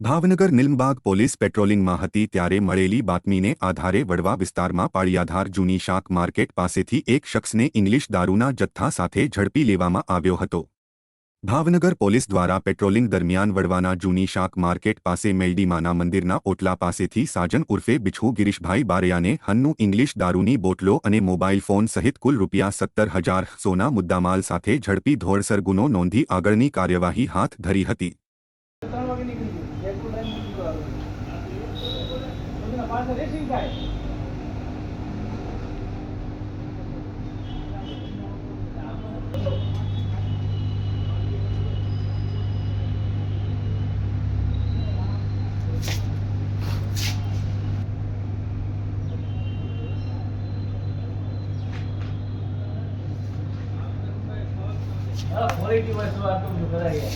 Bhavnagar Nilambag police પેટ્રોલિંગમાં હતી ત્યારે મળેલી બાતમીને આધારે વડવા વિસ્તારમાં પાળિયાધાર જૂની શાક માર્કેટ પાસેથી એક શખ્સને ઇંગ્લિશ દારૂના જથ્થા સાથે ઝડપી લેવામાં આવ્યો હતો. ભાવનગર પોલીસ દ્વારા પેટ્રોલિંગ દરમિયાન વડવાના જૂની શાક માર્કેટ પાસે મેલડીમાના મંદિરના ઓટલા પાસેથી સાજન ઉર્ફે બિછુ ગિરીશભાઈ બારૈયાને હન્નુ ઇંગ્લિશ દારૂની બોટલો અને મોબાઈલ ફોન સહિત કુલ રૂપિયા સત્તર હજાર સોના મુદ્દામાલ સાથે ઝડપી ધોળસર ગુનો નોંધી આગળની કાર્યવાહી હાથ ધરી હતી. ક્વોલિટી વસ્તુ આટલું બધું કરાય.